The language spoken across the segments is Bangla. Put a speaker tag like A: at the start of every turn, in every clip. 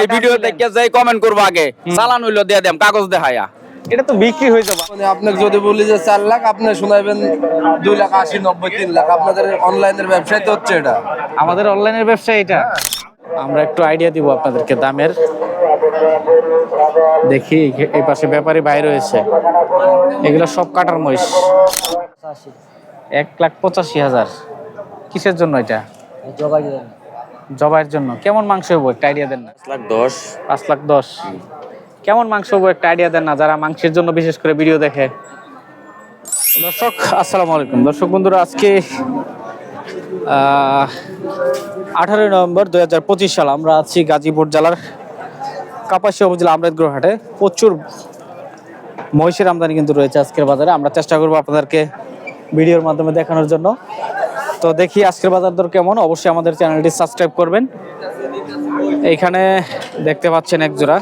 A: এই ভিডিও দেখে যাই কমেন্ট করব আগে চালান হইল দিয়ে দেম কাগজ দেখায়া।
B: এটা তো বিক্রি হয়ে যাবে।
C: মানে আপনাকে যদি বলি যে চার লাখ আপনি শোনাবেন দুই লাখ আশি নব্বই তিন লাখ। আপনাদের অনলাইনের ব্যবসায় তো হচ্ছে এটা।
B: আমাদের অনলাইনের ব্যবসা এটা। আমরা একটু আইডিয়া দিব আপনাদেরকে দামের। দেখি এই পাশে ব্যাপারী বাইরে রয়েছে। এগুলো সব কাটার মহিষ। এক লাখ পঁচাশি হাজার। কিসের জন্য এটা? জবাইয়ের জন্য? কেমন মাংস হব একটা আইডিয়া দেন না।
A: লাখ দশ।
B: পাঁচ লাখ দশ। কেমন মাংস হব একটা আইডিয়া দেন না যারা মাংসের জন্য বিশেষ করে ভিডিও দেখে। দর্শক আসসালামু আলাইকুম। দর্শক বন্ধুরা আজকে আঠারোই নভেম্বর দুই হাজার পঁচিশ সাল আমরা আছি গাজীপুর জেলার কাপাসিয়া উপজেলা আমরেদগুড় হাটে। প্রচুর মহিষের আমদানি কিন্তু রয়েছে আজকের বাজারে। আমরা চেষ্টা করব আপনাদেরকে ভিডিওর মাধ্যমে দেখানোর জন্য। তো দেখি আজকের বাজার দর কেমন। অবশ্যই আমাদের চ্যানেলটি সাবস্ক্রাইব করবেন। এইখানে দেখতে পাচ্ছেন এক জোড়া।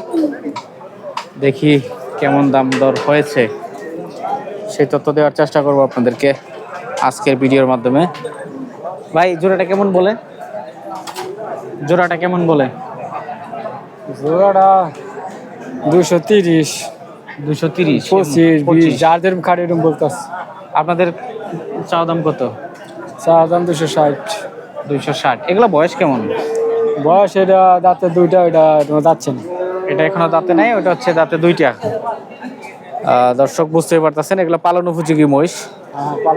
B: দেখি কেমন দাম দর হয়েছে। সেই তথ্য দেওয়ার চেষ্টা করব আপনাদেরকে আজকের ভিডিওর মাধ্যমে। ভাই জোড়াটা কেমন বলে? জোড়াটা কেমন বলে?
D: জোড়াটা দুশো তিরিশ।
B: দুশো তিরিশ
D: পঁচিশ যার যেরকম খাটে এরকম বলতেছে।
B: আপনাদের চাওয়া দাম কত?
D: দাম দুশো ষাট।
B: দুইশো ষাট। এগুলো বয়স কেমন?
D: বয়স এটা দাঁতে দুইটা ওইটা যাচ্ছে না।
B: এটা এখনও দাঁতে নাই ওটা হচ্ছে দাঁতে দুইটা। দর্শক বুঝতেই পারতেছেন এগুলো পালন উপযোগী মহিষ।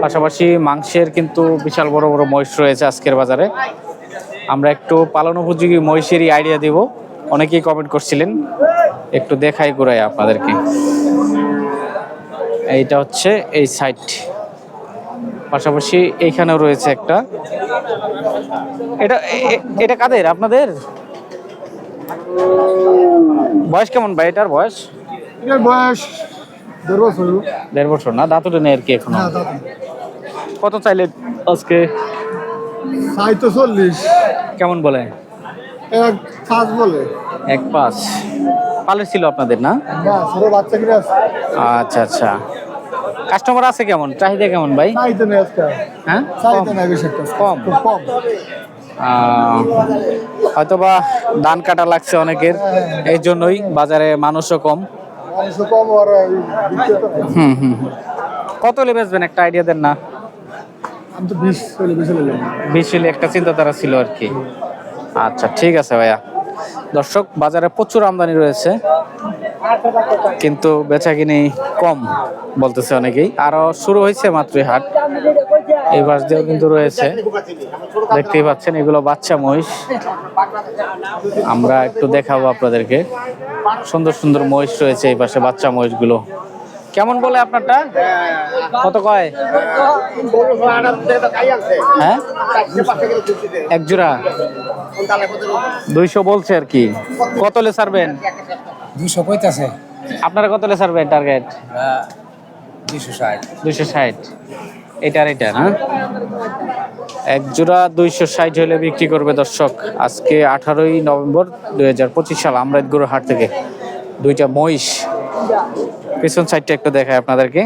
B: পাশাপাশি মাংসের কিন্তু বিশাল বড় বড় মহিষ রয়েছে আজকের বাজারে। আমরা একটু পালন উপযোগী মহিষেরই আইডিয়া দিব। অনেকেই কমেন্ট করছিলেন একটু দেখাই ঘুরাই আপনাদেরকে। এইটা হচ্ছে এই সাইড পাশাপাশি এইখানেও রয়েছে একটা। এটা এটা কাদের? আপনাদের? বয়স কেমন ভাই? এটার বয়স?
D: এটার বয়স দেড় বছর
B: দেড় বছর না? দাঁতটা নেই আর কি এখনও? কত চাইলে আজকে?
D: সাই তো চল্লিশ।
B: কেমন বলে?
D: এক পাঁচ বলে।
B: এক পাঁচ। পালের ছিল আপনাদের না?
D: না বাচ্চা
B: আচ্ছা আচ্ছা। কাস্টমার আছে কেমন? চাহিদা কেমন ভাই? হ্যাঁ? কম।
D: কম।
B: হয়তোবা ধান কাটা লাগছে অনেকের এই জন্যই বাজারে মানুষও কম। হুম হুম। কত হলে বেচবেন? একটা আইডিয়া দেন না।
D: বিশ
B: হলে একটা চিন্তাধারা ছিল আর কি। আচ্ছা ঠিক আছে ভাইয়া। দর্শক বাজারে প্রচুর আমদানি রয়েছে। কিন্তু বেচা কিনি কম বলতেছে অনেকেই। আরও শুরু হয়েছে মাত্রই হাট। এই বাস দিয়েও কিন্তু রয়েছে। দেখতেই পাচ্ছেন, এগুলো বাচ্চা মহিষ। আমরা একটু দেখাবো আপনাদেরকে। সুন্দর সুন্দর মহিষ রয়েছে এই পাশে বাচ্চা মহিষগুলো। কেমন বলে আপনারটা? কত কয়? হ্যাঁ? দুইশো বলছে আর কি। কত লে ছাড়বেন?
D: দুশো পঁয়তাশে
B: আপনারা কত লে ছাড়বেন টার্গেট
D: দুশো ষাট।
B: দুইশো ষাট। এটার এটা না? এক জোড়া দুইশো ষাট হলে বিক্রি করবে দর্শক। আজকে আঠারোই নভেম্বর দুই হাজার পঁচিশ সাল আমরাদগুরু হাট থেকে। দুইটা মহিষ। পিছন সাইডটা একটু দেখায় আপনাদেরকে।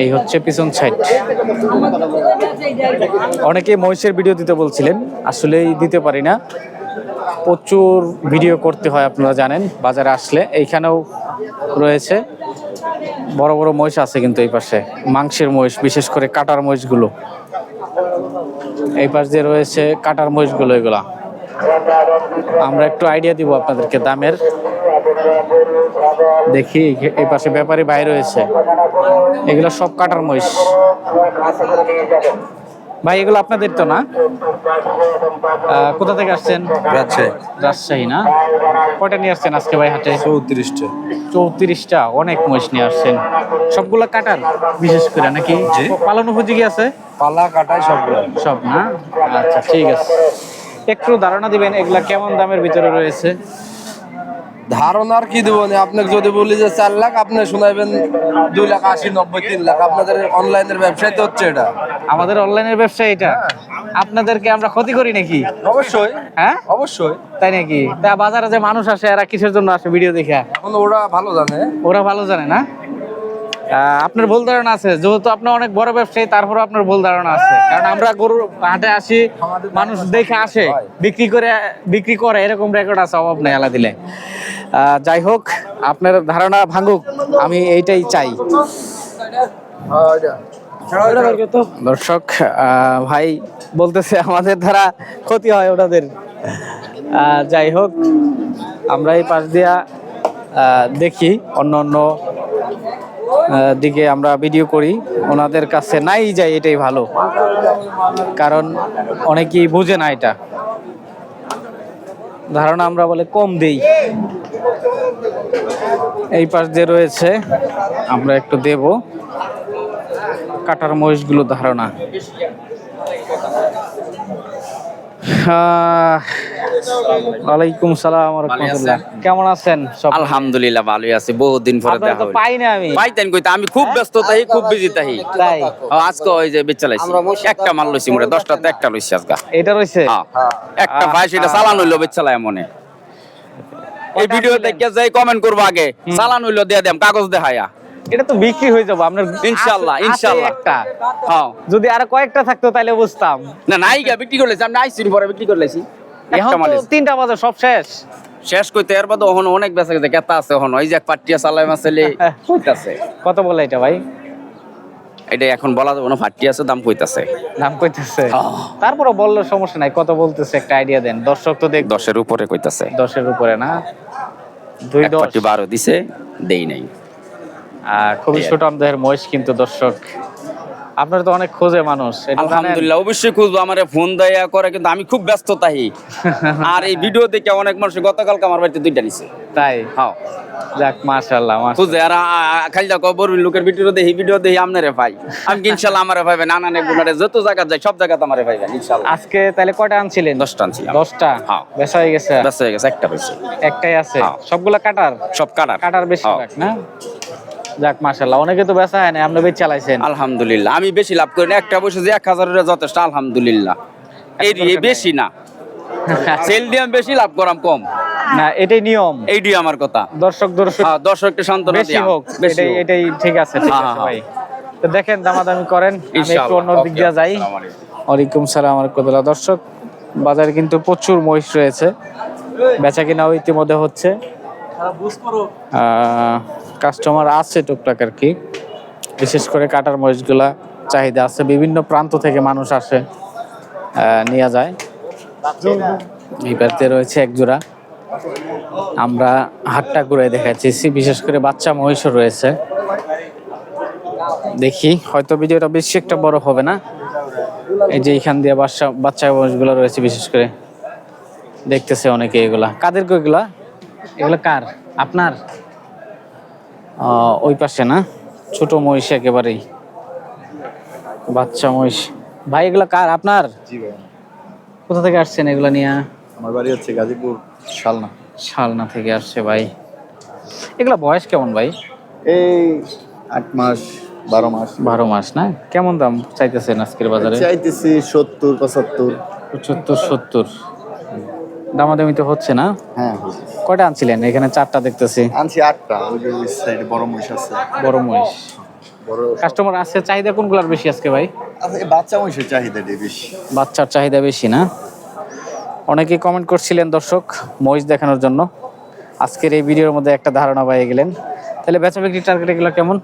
B: এই হচ্ছে পিছন সাইড। অনেকে মহিষের ভিডিও দিতে বলছিলেন আসলেই দিতে পারি না। প্রচুর ভিডিও করতে হয়, আপনারা জানেন, বাজারে আসলে। এইখানেও রয়েছে। বড় বড় মহিষ আছে কিন্তু এই পাশে, মাংসের মহিষ, বিশেষ করে কাটার মহিষগুলো। এই পাশ দিয়ে রয়েছে কাটার মহিষগুলো, এগুলা। আমরা একটু আইডিয়া দিব আপনাদেরকে দামের। দেখি, এই পাশে ব্যাপারী বাইরে রয়েছে। এগুলো সব কাটার মহিষ। ভাই এগুলো আপনাদের তো না? কোথা থেকে আসছেন?
C: রাজশাহী।
B: রাজশাহী না? কয়টা নিয়ে আসছেন আজকে ভাই হাটে?
C: চৌত্রিশটা।
B: চৌত্রিশটা অনেক মহিষ নিয়ে আসছেন। সবগুলো কাটার বিশেষ করে নাকি? পালন উপযোগী আছে?
C: পালা কাটাই সবগুলো
B: সব না? আচ্ছা ঠিক আছে। একটু ধারণা দিবেন এগুলা কেমন দামের ভিতরে রয়েছে?
C: ধারণার কি দেবো আপনাকে যদি বলি যে চার লাখ আপনি শোনাবেন দুই লাখ আশি নব্বই তিন লাখ। আপনাদের অনলাইনের ব্যবসায় তো হচ্ছে এটা।
B: আমাদের অনলাইনের ব্যবসা এটা। আপনাদেরকে আমরা ক্ষতি করি নাকি?
C: অবশ্যই।
B: হ্যাঁ?
C: অবশ্যই।
B: তাই নাকি? তা বাজারে যে মানুষ আসে এরা কিসের জন্য আসে ভিডিও দেখে?
C: এখন ওরা ভালো জানে।
B: ওরা ভালো জানে না? আপনার ভুল ধারণা আছে। যেহেতু আপনি অনেক বড় ব্যবসায়ী তারপরে আপনার ভুল ধারণা আছে। কারণ আমরা গরু হাটে আসি মানুষ দেখে আসে বিক্রি করে বিক্রি করে এরকম রেকর্ড আছে অভাব নেই আলা দিলে। আহ, যাই হোক, আপনার ধারণা ভাঙুক, আমি এইটাই চাই। দর্শক ভাই বলতেছে, আমাদের দ্বারা ক্ষতি হয় ওনাদের। যাই হোক, আমরা এই পাশ দিয়া দেখি, অন্য অন্য দিকে আমরা ভিডিও করি। ওনাদের কাছে নাই যাই, এটাই ভালো। কারণ অনেকেই বুঝে না এটা। ধারণা আমরা বলে কম দেই। এই পাশ দিয়ে রয়েছে। আমরা একটু দেব। কাটার মহিষগুলো ধারণা। ওয়ালাইকুম সালাম রহমতুল্লাহ। কেমন আছেন সব?
A: আলহামদুলিল্লাহ ভালোই আছি বহুদিন পরে দেখা
B: তো পাই না আমি।
A: পাইতেন কইতে আমি খুব ব্যস্ত তাই খুব বিজি তাই? আজকে ওই যে একটা মাল লইছি মোরে দশটা তো একটা লইছি আজকে।
B: এটা রয়েছে
A: হ্যাঁ। একটা ভাই সেটা চালান হইল বেচা লাই মনে। এই ভিডিও দেখে যাই কমেন্ট করব আগে। চালান হইল দিয়ে দেম কাগজ দেখায়া
B: এটা তো বিক্রি হয়ে যাব আপনার
A: ইনশাআল্লাহ,
B: আছে
A: ইনশাআল্লাহ।
B: একটা।
A: হ্যাঁ।
B: যদি আরও কয়েকটা থাকতো তাহলে বুঝতাম।
A: না নাই গা বিক্রি করলেছি আমি আইসিন পরে বিক্রি করলেছি
B: এখন তো তিনটা বাজে সব শেষ।
A: শেষ কইতে এর বাদে ওহন অনেক বেচা গেছে কেতা আছে ওহন ওই যে পাটিয়া চালাই কইতাছে।
B: কত বলে এটা ভাই?
A: এটা এখন বলা যাবে না ফাটি আছে দাম কইতাছে।
B: দাম কইতাছে। তারপরে বললে সমস্যা নাই কত বলতেছে একটা আইডিয়া দেন। দর্শক তো দেখ
A: দশের উপরে কইতাছে।
B: দশের উপরে না? দুই দশ।
A: বারো দিছে দেই নাই।
B: আর খুবই ছোট আমাদের মহিষ কিন্তু দর্শক আপনার তো অনেক খোঁজে মানুষ
A: আলহামদুলিল্লাহ অবশ্যই খুঁজবো আমারে ফোন দেয়া করে কিন্তু আমি খুব ব্যস্ত তাই আর এই ভিডিও দেখে অনেক মানুষ গতকালকে আমার বাড়িতে দুইটা নিছে।
B: তাই?
A: হ্যাঁ।
B: যাক মাশাআল্লাহ মাশাআল্লাহ।
A: খুঁজে আর আ- আ- খালি দেখো বরবির লোকের ভিডিও দেখি ভিডিও দেখি আমনারে পাই আমি কি আমারে পাইবেন নানা নে গুনারে যত জায়গা যাই সব জায়গাতে আমারে
B: আজকে তাহলে কয়টা আনছিলেন?
A: দশটা আনছিলাম।
B: দশটা?
A: হ্যাঁ।
B: বেচা হয়ে গেছে।
A: হয়ে গেছে একটা
B: একটাই আছে?
A: হ্যাঁ।
B: সবগুলা কাটার?
A: সব কাটার।
B: কাটার বেশি
A: হ্যাঁ।
B: না? যাক মাশাআল্লাহ অনেকে তো বেচা হয় না আপনি বেচ চালাইছেন।
A: আলহামদুলিল্লাহ আমি বেশি লাভ করি না। একটা বসে যে এক হাজারের যথেষ্ট আলহামদুলিল্লাহ। এই এই বেশি না। সেল দিয়ে বেশি লাভ করাম কম।
B: না এটাই নিয়ম।
A: এইটি আমার কথা।
B: দর্শক দর্শক
A: হ্যাঁ, দর্শককে সান্ত্বনা
B: বেশি হোক
A: বেশি
B: এটাই ঠিক আছে ঠিক
A: হ্যাঁ,
B: আছে
A: হ্যাঁ,
B: ভাই। তো দেখেন দামাদামি করেন আমি একটু। অন্য দিক দিয়ে যাই। ওয়ালাইকুম সালাম রহমতুল্লাহ। দর্শক বাজারে কিন্তু প্রচুর মহিষ রয়েছে। বেচা কিনাও ইতিমধ্যে হচ্ছে। কাস্টমার আছে টুকটাক আর কি। বিশেষ করে কাটার মহিষগুলা চাহিদা আছে, বিভিন্ন প্রান্ত থেকে মানুষ আসে নিয়ে যায়। এই রয়েছে এক জোড়া। আমরা হাটটা ঘুরে দেখাচ্ছি বিশেষ করে বাচ্চা মহিষও রয়েছে। দেখি, হয়তো ভিডিওটা বেশি একটা বড় হবে না। এই যে এখান দিয়ে বাচ্চা বাচ্চা মহিষগুলো রয়েছে বিশেষ করে। দেখতেছে অনেকে এগুলা। কাদের এগুলা? এগুলা কার? আপনার? ওই পাশে না? ছোট মহিষ একেবারেই। বাচ্চা মহিষ। ভাই এগুলা কার? আপনার? কোথা থেকে আসছেন এগুলা নিয়ে?
E: আমার বাড়ি হচ্ছে গাজীপুর শালনা।
B: শালনা থেকে আসছে ভাই। এগুলা বয়স কেমন ভাই?
E: এই আট মাস বারো মাস।
B: বারো মাস না? কেমন দাম চাইতেছেন আজকের বাজারে?
E: চাইতেছি সত্তর পঁচাত্তর।
B: পঁচাত্তর সত্তর। দামাদামি তো হচ্ছে না?
E: হ্যাঁ
B: কয়টা আনছিলেন? এখানে চারটা দেখতেছি।
E: আনছি আটটা ওই যে ওই সাইডে বড় মহিষ আছে।
B: বড় মহিষ। কাস্টমার আছে চাহিদা কোনগুলার বেশি আজকে ভাই?
E: আচ্ছা বাচ্চা মহিষের চাহিদাটাই বেশি।
B: বাচ্চার চাহিদা বেশি না? অনেকেই কমেন্ট করছিলেন দর্শক মহিষ দেখানোর জন্য। আজকের এই ভিডিওর মধ্যে একটা ধারণা পেয়ে গেলেন। তাহলে বেচা বিক্রি টার্গেট এগুলো কেমন?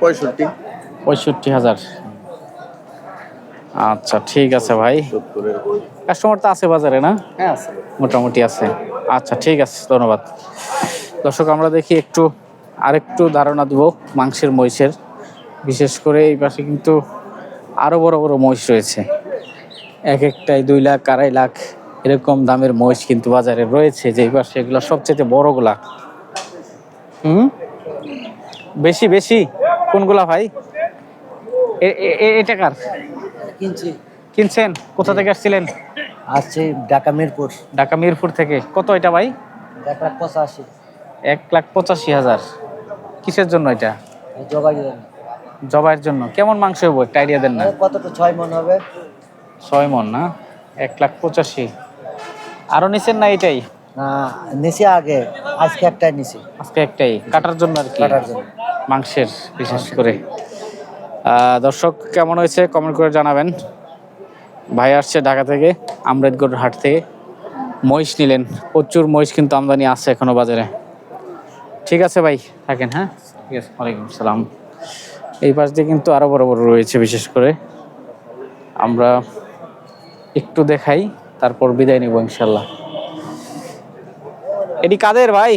E: পঁয়ষট্টি।
B: পঁয়ষট্টি হাজার। আচ্ছা ঠিক আছে ভাই। কাস্টমার তো আছে বাজারে না?
E: হ্যাঁ আছে।
B: মোটামুটি আছে। আচ্ছা ঠিক আছে ধন্যবাদ। দর্শক আমরা দেখি একটু আরেকটু ধারণা দেবো মাংসের মহিষের। বিশেষ করে এই পাশে কিন্তু আরও বড় বড় মহিষ রয়েছে। এক একটাই দুই লাখ আড়াই লাখ এরকম দামের মহিষ কিন্তু বাজারে রয়েছে যে এই পাশে এগুলো সবচেয়ে বড়গুলা। হুম? বেশি বেশি? কোনগুলা ভাই? এটা কার?
F: কিনছি।
B: কিনছেন? কোথা থেকে আসছিলেন?
F: আসছে ঢাকা মিরপুর।
B: ঢাকা মিরপুর থেকে। কত এটা ভাই?
F: এক লাখ পঁচাশি।
B: এক লাখ পঁচাশি হাজার। কিসের জন্য এটা?
F: যোগাযোগ দেন।
B: জবাইয়ের জন্য। কেমন মাংস হব একটা আইডিয়া দেন না।
F: কতটা ছয় মন হবে।
B: ছয় মন না? এক লাখ পঁচাশি। আরও নিছেন না এটাই?
F: না নিছি আগে। আজকে একটাই নিছি।
B: আজকে একটাই। কাটার জন্য আর কি।
F: কাটার জন্য।
B: মাংসের বিশেষ করে। দর্শক কেমন হয়েছে? কমেন্ট করে জানাবেন। ভাই আসছে ঢাকা থেকে আমরেদগড় হাট থেকে। মহিষ নিলেন। প্রচুর মহিষ কিন্তু আমদানি আছে এখনও বাজারে। ঠিক আছে ভাই থাকেন হ্যাঁ? ঠিক আছে ওয়ালাইকুম সালাম এই পাশ দিয়ে কিন্তু আরও বড় বড় রয়েছে বিশেষ করে। আমরা একটু দেখাই তারপর বিদায় নিব ইনশাল্লাহ। এটি কাদের ভাই?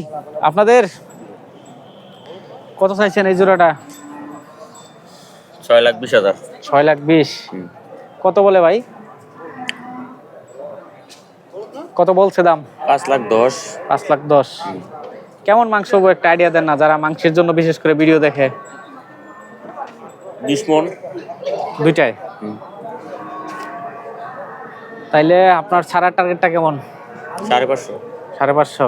B: আপনাদের? কত চাইছেন এই জোড়াটা?
A: ছয় লাখ বিশ হাজার।
B: ছয় লাখ বিশ। কত বলে ভাই? কত বলছে দাম?
A: পাঁচ লাখ দশ।
B: পাঁচ লাখ দশ। কেমন মাংস একটা আইডিয়া দেন না যারা মাংসের জন্য বিশেষ করে ভিডিও দেখে?
A: বিশ মন।
B: দুইটায়? তাইলে আপনার ছাড়া টার্গেটটা কেমন?
A: সাড়ে পাঁচশো।
B: সাড়ে পাঁচশো।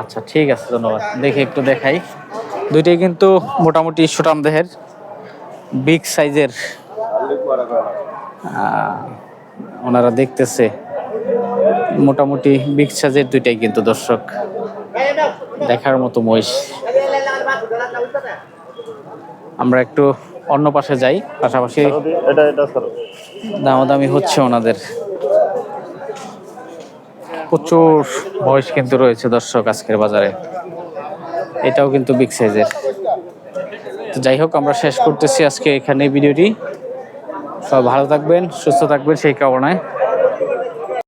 B: আচ্ছা ঠিক আছে ধন্যবাদ। দেখি একটু দেখাই। দুইটাই কিন্তু মোটামুটি সুটাম দেহের। বিগ সাইজের ওনারা দেখতেছে। মোটামুটি বিগ সাইজের দুইটাই কিন্তু দর্শক। দেখার মতো মহিষ। আমরা একটু অন্য পাশে যাই, পাশাপাশি দামাদামি হচ্ছে ওনাদের। প্রচুর মহিষ কিন্তু রয়েছে দর্শক আজকের বাজারে। এটাও কিন্তু বিগ সাইজের। যাই হোক, আমরা শেষ করতেছি আজকে এখানে ভিডিওটি। সব ভালো থাকবেন, সুস্থ থাকবেন, সেই কামনায়।